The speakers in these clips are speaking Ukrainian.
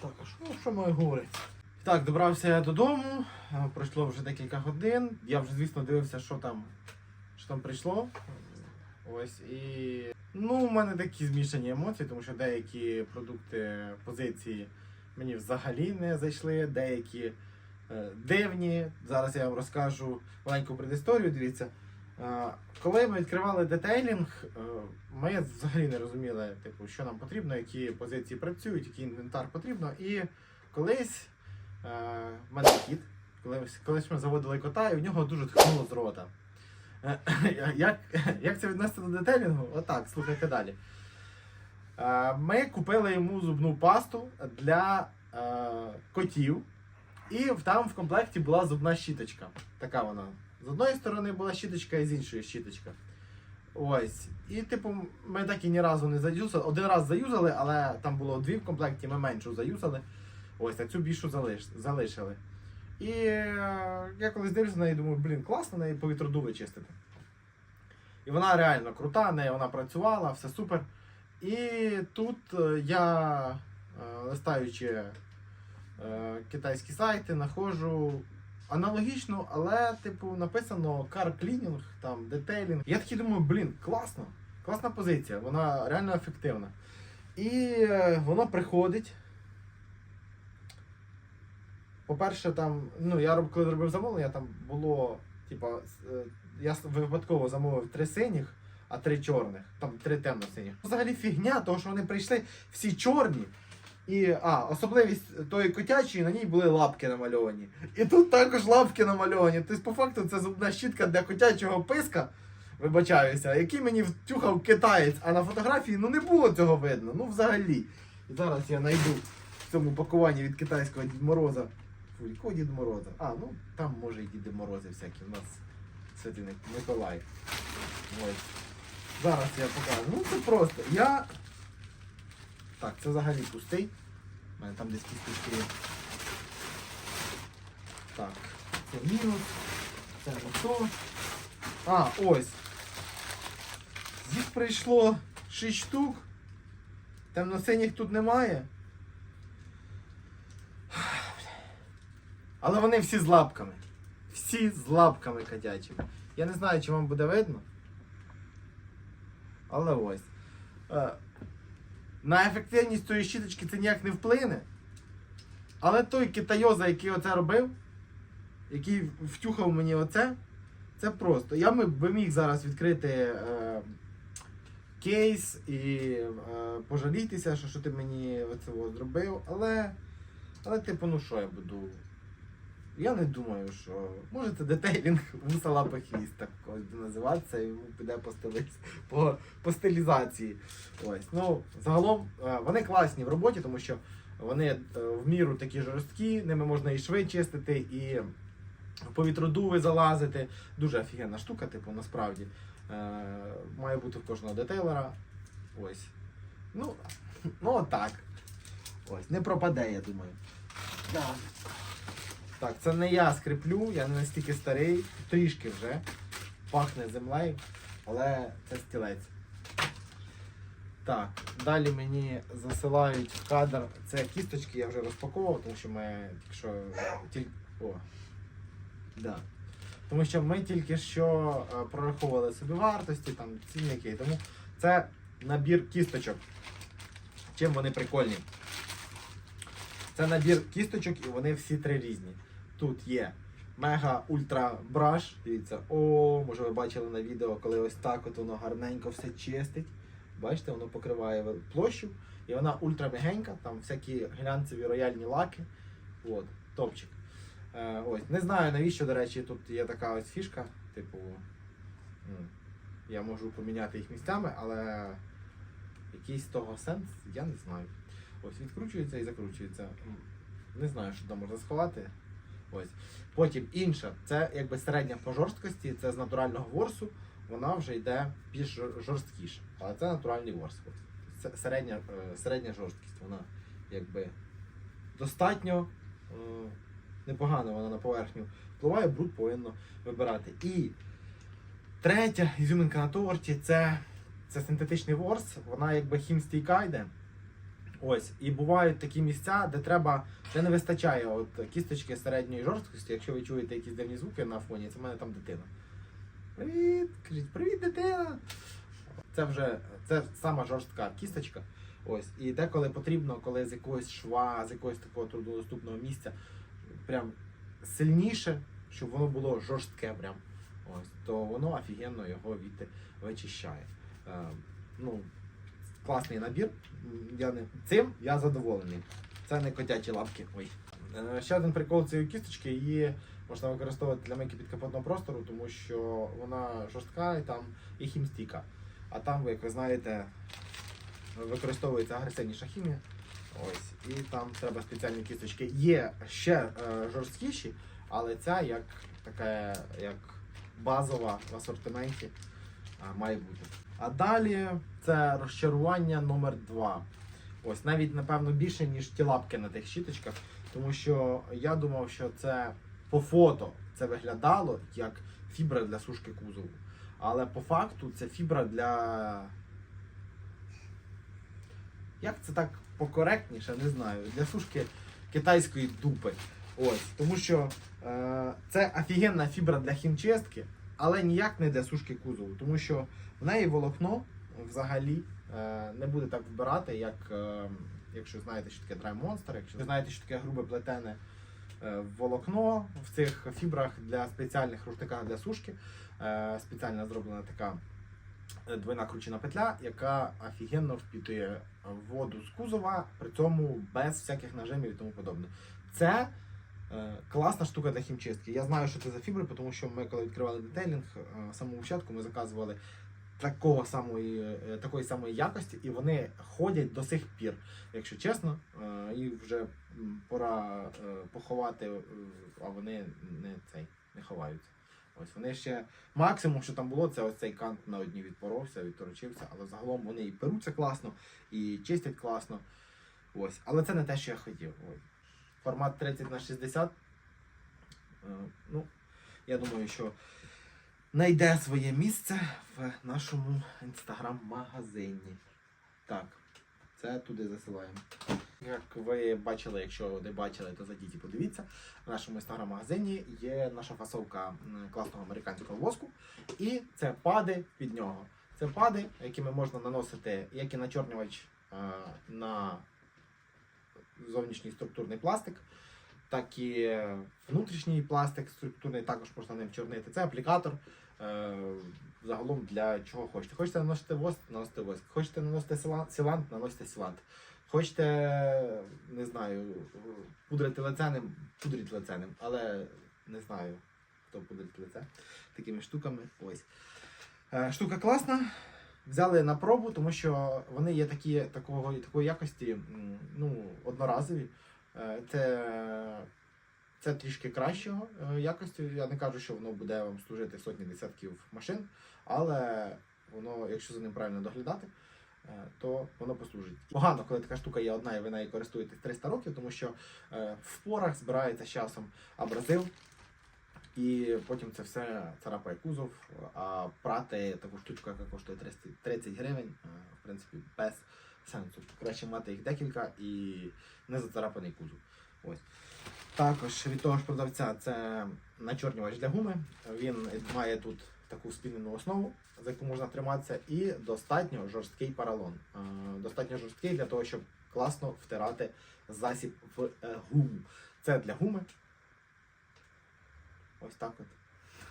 Так, а що, що маю говорити? Так, добрався я додому, е, пройшло вже декілька годин. Я вже, звісно, дивився, що там, що там прийшло. Ось і. Ну, у мене такі змішані емоції, тому що деякі продукти позиції мені взагалі не зайшли, деякі е, дивні. Зараз я вам розкажу маленьку предісторію. Дивіться. Е, Коли ми відкривали детейлінг, е, ми взагалі не розуміли, типу, що нам потрібно, які позиції працюють, який інвентар потрібно. І колись е, в мене кіт, колись, колись ми заводили кота, і в нього дуже тхнуло з рота. Як, як це віднести до детейлінгу? Отак, слухайте далі. Ми купили йому зубну пасту для котів, і там в комплекті була зубна щіточка. Така вона. З одної сторони була щіточка і з іншої щіточка. Ось. І, типу, ми так і ні разу не заюзали. Один раз заюзали, але там було дві в комплекті, ми меншу заюзали. Ось, а цю більшу залиш... залишили. І е, я колись дивлюся на неї, думаю, блін, класно неї повітродуви чистити. І вона реально крута, нею вона працювала, все супер. І тут е, я, е, листаючи китайські сайти, знаходжу аналогічно, але, типу, написано car cleaning, там, детейлінг. Я такий думаю, блін, класно, класна позиція, вона реально ефективна. І е, воно приходить. По-перше, там, ну, я роб- коли робив замовлення, там було, типа, е, я випадково замовив три синіх, а три чорних. Там три темно-синіх. Взагалі фігня, того, що вони прийшли всі чорні. І, а, особливість тої котячої, на ній були лапки намальовані. І тут також лапки намальовані. Тобто, по факту, це зубна щітка для котячого писка, вибачаюся, який мені втюхав китаєць, а на фотографії ну не було цього видно. Ну взагалі. І зараз я знайду в цьому пакуванні від китайського Дід Мороза. Фу, якого Дід Мороза? А, ну там може і Діди Морози всякі. У нас Святий Миколай. Ось. Зараз я покажу. Ну це просто. Я. Так, це взагалі пустий. У мене там десь кісточки є. Так, це мінус. Це не. А, ось. Їх прийшло 6 штук. Темно-синіх тут немає. Але вони всі з лапками. Всі з лапками котячими. Я не знаю, чи вам буде видно. Але ось. На ефективність цієї щіточки це ніяк не вплине. Але той китайоза, який оце робив, який втюхав мені оце, це просто. Я би міг зараз відкрити е, кейс і е, пожалітися, що, що ти мені оце зробив. Але, але, типу, ну що я буду. Я не думаю, що. Може це детейлінг вуса лапи хвіст, так ось називатися, і піде по, стилі... по, по стилізації. Ось. Ну, загалом е, вони класні в роботі, тому що вони е, в міру такі жорсткі, ними можна і шви чистити, і в повітродуви залазити. Дуже офігенна штука, типу, насправді. Е, має бути в кожного детейлера. Ось. Ну, ну отак. Ось, не пропаде, я думаю. Так. Так, це не я скріплю, я не настільки старий, трішки вже. Пахне землею, але це стілець. Так, далі мені засилають в кадр. Це кісточки, я вже розпаковував, тому що ми що. Тільки... О. Да. Тому що ми тільки що е, прораховували собі вартості, там цінники. Тому це набір кісточок. Чим вони прикольні? Це набір кісточок і вони всі три різні. Тут є мега ультра браш. Дивіться, о, може ви бачили на відео, коли ось так от воно гарненько все чистить. Бачите, воно покриває площу. І вона ультра мягенька, там всякі глянцеві рояльні лаки. От, топчик. Е, ось. Не знаю навіщо, до речі, тут є така ось фішка. Типу, я можу поміняти їх місцями, але якийсь того сенс, я не знаю. Ось відкручується і закручується. Не знаю, що там можна сховати. Ось. Потім інша, це якби середня по жорсткості, це з натурального ворсу, вона вже йде більш жор- жорсткіше. Але це натуральний ворс. Середня, е, середня жорсткість. Вона якби достатньо е, непогано вона на поверхню впливає, бруд повинно вибирати. І третя ізюминка на торті це, це синтетичний ворс, вона якби хімстійка йде. Ось, і бувають такі місця, де треба, де не вистачає от кісточки середньої жорсткості. Якщо ви чуєте якісь дивні звуки на фоні, це в мене там дитина. Привіт! Кажіть, привіт, дитина! Це вже це сама жорстка кісточка. Ось. І деколи потрібно, коли з якогось шва, з якогось такого труднодоступного місця, прям сильніше, щоб воно було жорстке, прям. Ось, то воно офігенно його від вичищає. Е, ну, класний набір. Я не цим я задоволений. Це не котячі лапки. Ой. Е, Ще один прикол цієї кісточки її можна використовувати для мийки підкапотного простору, тому що вона жорстка і там і хімстійка. А там, як ви знаєте, використовується агресивніша хімія. Ось, і там треба спеціальні кісточки. Є ще е, жорсткіші, але ця як така як базова в асортименті а, має бути. А далі це розчарування номер 2 Ось навіть напевно більше, ніж ті лапки на тих щіточках, тому що я думав, що це по фото це виглядало як фібра для сушки кузову. Але по факту це фібра для. Як це так покоректніше, не знаю. Для сушки китайської дупи. Ось. Тому що е, це офігенна фібра для хімчистки, але ніяк не для сушки кузову. Тому що в неї волокно взагалі е, не буде так вбирати, як е, якщо знаєте, що таке Dry Monster, якщо знаєте, що таке грубе плетене е, волокно в цих фібрах для спеціальних рушниках для сушки. Спеціально зроблена така двойна кручена петля, яка офігенно впітує воду з кузова, при цьому без всяких нажимів і тому подобне. Це класна штука для хімчистки. Я знаю, що це за фібри, тому що ми, коли відкривали детейлінг, е, в самому початку ми заказували такого самої, е, такої самої якості, і вони ходять до сих пір. Якщо чесно, е, їх вже пора е, поховати, е, а вони не цей не ховаються. Ось вони ще максимум, що там було, це ось цей кант на одній відпоровся, відторочився, але загалом вони і перуться класно, і чистять класно. Ось. Але це не те, що я хотів. Ось. Формат 30 на 60. Е, Ну, я думаю, що знайде своє місце в нашому інстаграм-магазині. Так, це туди засилаємо. Як ви бачили, якщо не бачили, то зайдіть і подивіться. В нашому інстаграм-магазині є наша фасовка класного американського воску. І це пади під нього. Це пади, якими можна наносити як і начорнювач е, на зовнішній структурний пластик, так і внутрішній пластик структурний також можна ним чорнити. Це аплікатор. е, Загалом для чого хочете. Хочете наносити воск, наносите воск. Хочете наносити силант, наносите силант. Хочете, не знаю, пудрити лиценим, пудріть лиценим, але не знаю, хто пудрить лице такими штуками. Ось. Е, Штука класна. Взяли на пробу, тому що вони є такі, такого, такої якості, ну, одноразові. Е, Це, це трішки кращого е, якості. Я не кажу, що воно буде вам служити сотні десятків машин, але воно, якщо за ним правильно доглядати, е, то воно послужить. Погано, коли така штука є одна і ви нею користуєтесь 300 років, тому що в порах збирається з часом абразив, і потім це все царапає кузов, а прати таку штучку, яка коштує 30, 30 гривень, е, в принципі, без сенсу. Краще мати їх декілька і не зацарапаний кузов. Ось. Також від того ж продавця це начорнювач для гуми. Він має тут таку спільну основу, за яку можна триматися, і достатньо жорсткий паралон. Е, Достатньо жорсткий для того, щоб класно втирати засіб в е, гуму. Це для гуми. Ось так от.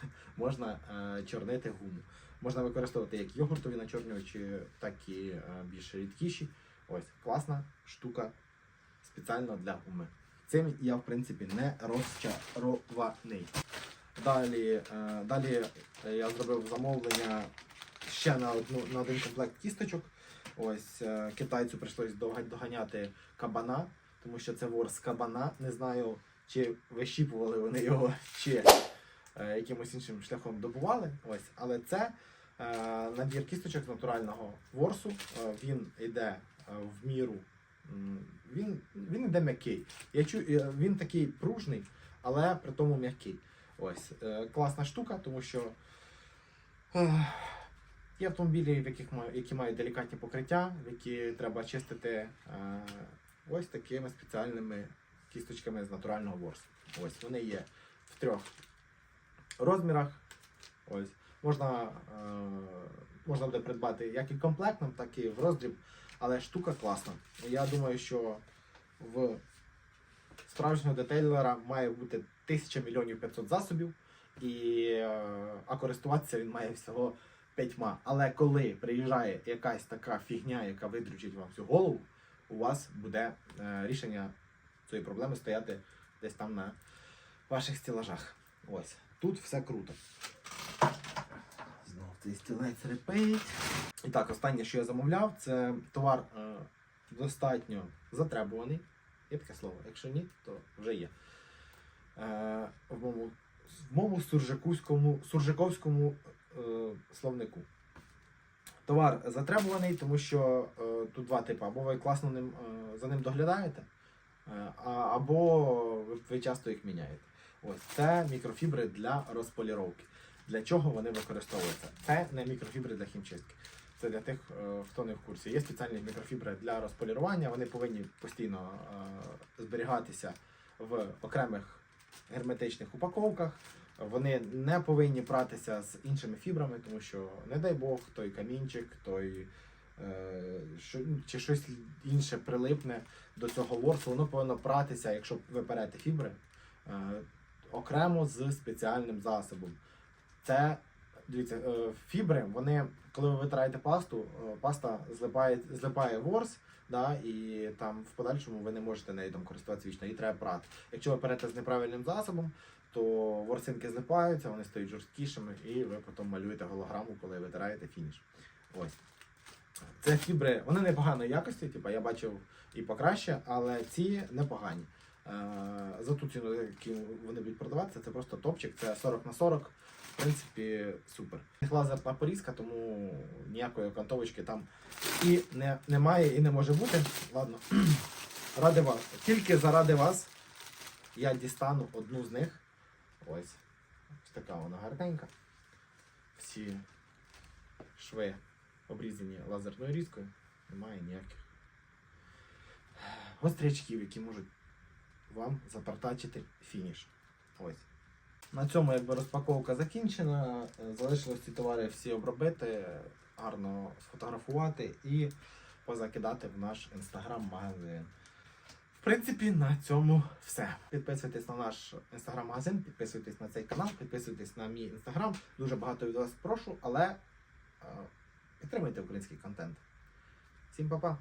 Можна е, чорнити гуму. Можна використовувати як йогуртові начорнювачі, так і е, більш рідкіші. Ось класна штука спеціально для гуми. Цим я, в принципі, не розчарований. Далі, е, далі я зробив замовлення ще на, одну, на один комплект кісточок. Ось е, китайцю прийшлось доганяти кабана, тому що це ворс кабана. Не знаю, чи вищіпували вони його, чи е, якимось іншим шляхом добували. Ось, але це е, набір кісточок з натурального ворсу. Е, він йде в міру. Він, він йде м'який. Я чу, е, він такий пружний, але при тому м'який. Ось класна штука, тому що. е, Є автомобілі, в яких які мають делікатні покриття, які треба чистити е, ось такими спеціальними кісточками з натурального ворсу. Ось вони є в трьох розмірах. Ось можна, е, можна буде придбати як і комплектом, так і в роздріб. Але штука класна. Я думаю, що в справжнього детейлера має бути 1000 мільйонів 500 засобів, і, е, а користуватися він має всього п'ятьма. Але коли приїжджає якась така фігня, яка видручить вам всю голову, у вас буде е, рішення цієї проблеми стояти десь там на ваших стелажах. Ось. Тут все круто. Знов цей стілець репейт. І так, останнє, що я замовляв, це товар е, достатньо затребуваний. Є таке слово. Якщо ні, то вже є. Е, в моєму, в моєму суржиківському, суржиковському е, словнику. Товар затребуваний, тому що е, тут два типи. Або ви класно ним, е, за ним доглядаєте, або ви, ви часто їх міняєте. Ось це мікрофібри для розполіровки. Для чого вони використовуються? Це не мікрофібри для хімчистки. Це для тих, е, хто не в курсі. Є спеціальні мікрофібри для розполірування. Вони повинні постійно е, зберігатися в окремих герметичних упаковках. Вони не повинні пратися з іншими фібрами, тому що, не дай Бог, той камінчик, той е, чи щось інше прилипне до цього ворсу, воно повинно пратися, якщо ви берете фібри, е, окремо з спеціальним засобом. Це дивіться, е, фібри, вони, коли ви витираєте пасту, е, паста злипає, злипає ворс, да, і там в подальшому ви не можете нею там користуватися вічно, її треба прати. Якщо ви берете з неправильним засобом, то ворсинки злипаються, вони стають жорсткішими, і ви потім малюєте голограму, коли витираєте фініш. Ось. Це фібри, вони непоганої якості, типу, я бачив і покраще, але ці непогані. Е, За ту ціну, яку вони будуть продаватися, це просто топчик, це 40 на 40. В принципі, супер. Лазерна порізка, тому ніякої окантовочки там і не, немає, і не може бути. Ладно. Ради вас. Тільки заради вас я дістану одну з них. Ось. Ось така вона гарненька. Всі шви обрізані лазерною різкою. Немає ніяких гострячків, які можуть вам запартачити фініш. Ось. На цьому якби розпаковка закінчена. Залишилось ці товари всі обробити, гарно сфотографувати і позакидати в наш інстаграм-магазин. В принципі, на цьому все. Підписуйтесь на наш інстаграм-магазин, підписуйтесь на цей канал, підписуйтесь на мій інстаграм. Дуже багато від вас прошу, але е, підтримуйте український контент. Всім па-па!